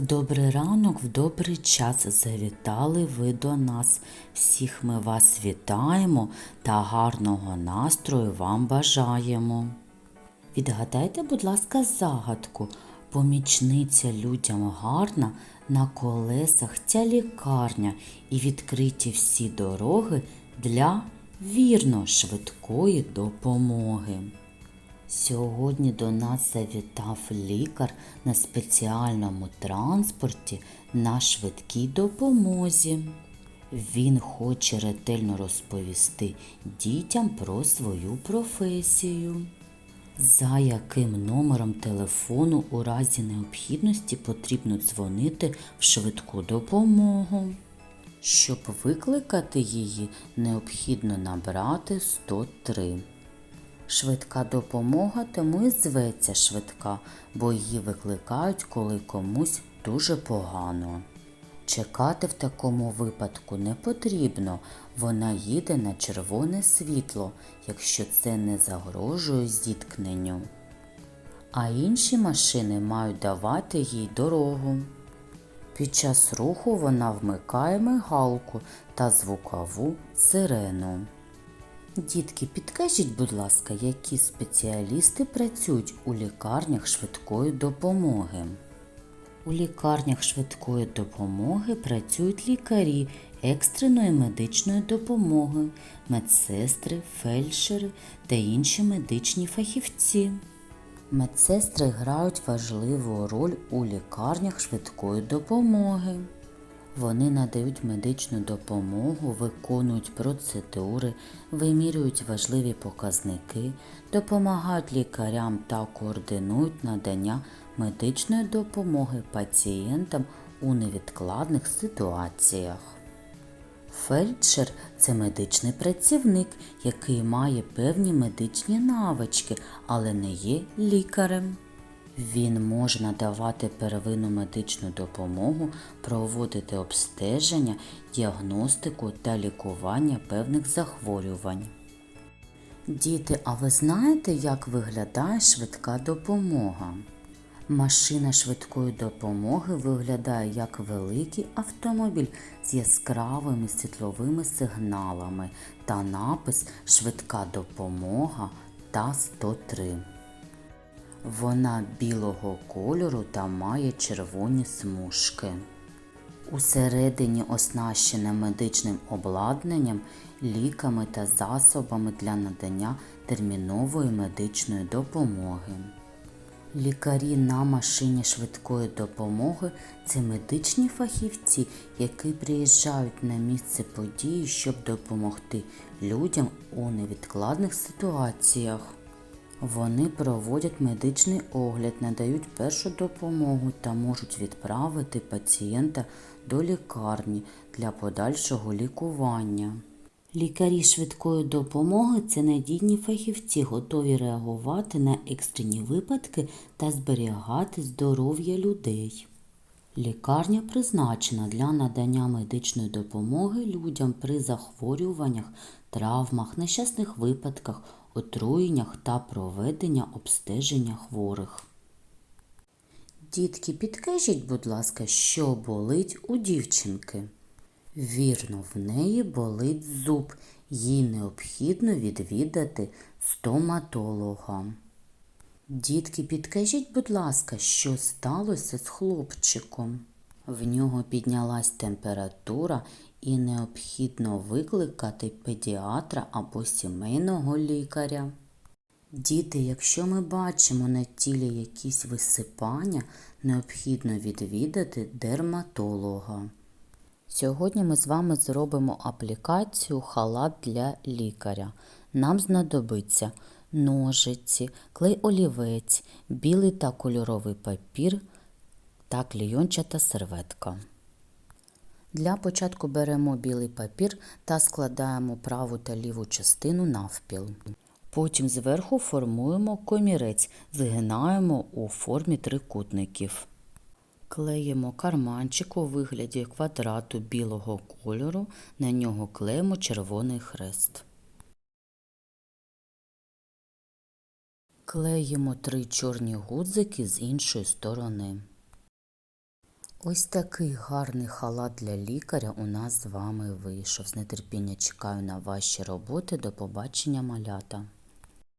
В добрий ранок, в добрий час завітали ви до нас. Всіх ми вас вітаємо та гарного настрою вам бажаємо. Відгадайте, будь ласка, загадку. Помічниця людям гарна, на колесах ця лікарня і відкриті всі дороги для вірно швидкої допомоги. Сьогодні до нас завітав лікар на спеціальному транспорті на швидкій допомозі. Він хоче ретельно розповісти дітям про свою професію. За яким номером телефону у разі необхідності потрібно дзвонити в швидку допомогу? Щоб викликати її, необхідно набрати 103. Швидка допомога тому і зветься швидка, бо її викликають, коли комусь дуже погано. Чекати в такому випадку не потрібно, вона їде на червоне світло, якщо це не загрожує зіткненню. А інші машини мають давати їй дорогу. Під час руху вона вмикає мигалку та звукову сирену. Дітки, підкажіть, будь ласка, які спеціалісти працюють у лікарнях швидкої допомоги? У лікарнях швидкої допомоги працюють лікарі екстреної медичної допомоги, медсестри, фельдшери та інші медичні фахівці. Медсестри грають важливу роль у лікарнях швидкої допомоги. Вони надають медичну допомогу, виконують процедури, вимірюють важливі показники, допомагають лікарям та координують надання медичної допомоги пацієнтам у невідкладних ситуаціях. Фельдшер це медичний працівник, який має певні медичні навички, але не є лікарем. Він може надавати первинну медичну допомогу, проводити обстеження, діагностику та лікування певних захворювань. Діти, а ви знаєте, як виглядає швидка допомога? Машина швидкої допомоги виглядає як великий автомобіль з яскравими світловими сигналами та напис Швидка допомога та 103. Вона білого кольору та має червоні смужки. Усередині оснащена медичним обладнанням, ліками та засобами для надання термінової медичної допомоги. Лікарі на машині швидкої допомоги це медичні фахівці, які приїжджають на місце події, щоб допомогти людям у невідкладних ситуаціях. Вони проводять медичний огляд, надають першу допомогу та можуть відправити пацієнта до лікарні для подальшого лікування. Лікарі швидкої допомоги це надійні фахівці, готові реагувати на екстрені випадки та зберігати здоров'я людей. Лікарня призначена для надання медичної допомоги людям при захворюваннях, травмах, нещасних випадках, отруєннях та проведення обстеження хворих. Дітки, підкажіть, будь ласка, що болить у дівчинки? Вірно, в неї болить зуб, їй необхідно відвідати стоматолога. Дітки, підкажіть, будь ласка, що сталося з хлопчиком? В нього піднялась температура і необхідно викликати педіатра або сімейного лікаря. Діти, якщо ми бачимо на тілі якісь висипання, необхідно відвідати дерматолога. Сьогодні ми з вами зробимо аплікацію халат для лікаря. Нам знадобиться ножиці, клей олівець, білий та кольоровий папір та клейончата серветка. Для початку беремо білий папір та складаємо праву та ліву частину навпіл. Потім зверху формуємо комірець, згинаємо у формі трикутників. Клеїмо карманчик у вигляді квадрату білого кольору, на нього клеїмо червоний хрест. Клеїмо три чорні гудзики з іншої сторони. Ось такий гарний халат для лікаря у нас з вами вийшов. З нетерпіння чекаю на ваші роботи. До побачення, малята!